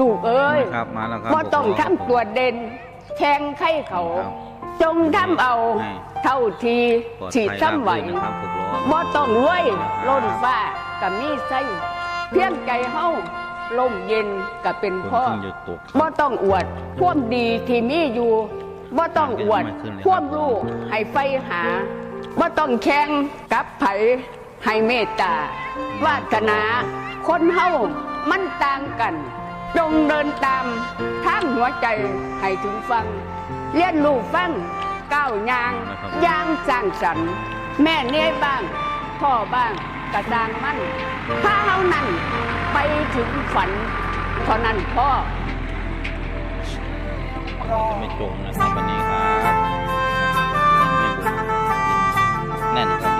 ลูกเอ้ยครับมาแล้วครับบ่ต้องทำตัวเด่นแข่งไข่เขาครับจงทำเอาให้เท่าทีปลอดที่ภัยทำไหวราบรื่นนะครับถูกล้อบ่ต้องรวยล้นฟ้ากับมีไส้เพียงใจเฮาลมเย็นก็เป็นฝนพ่อเพิ่งหยุดตกบ่ต้องอวดความดีที่มีอยู่บ่ต้องอวดไม่ขึ้นเลยครับความรู้ให้ไฟหาบ่ต้องแข่งกับไผให้เมตตาวาสนา คนเฮามันต่างกัน จงเดินตามทางหัวใจให้ถึงฟังเรียนรู้ฟังก้าวยางนะครับยางสร้างสรรค์แม่เหนื่อยบ้าง พ่อบ้างกระจางมันถ้าเฮานั้นไปถึงฝันเท่านั้นพ่อจะไม่จมนะครับวันนี้ครับไม่บุกแน่นครับ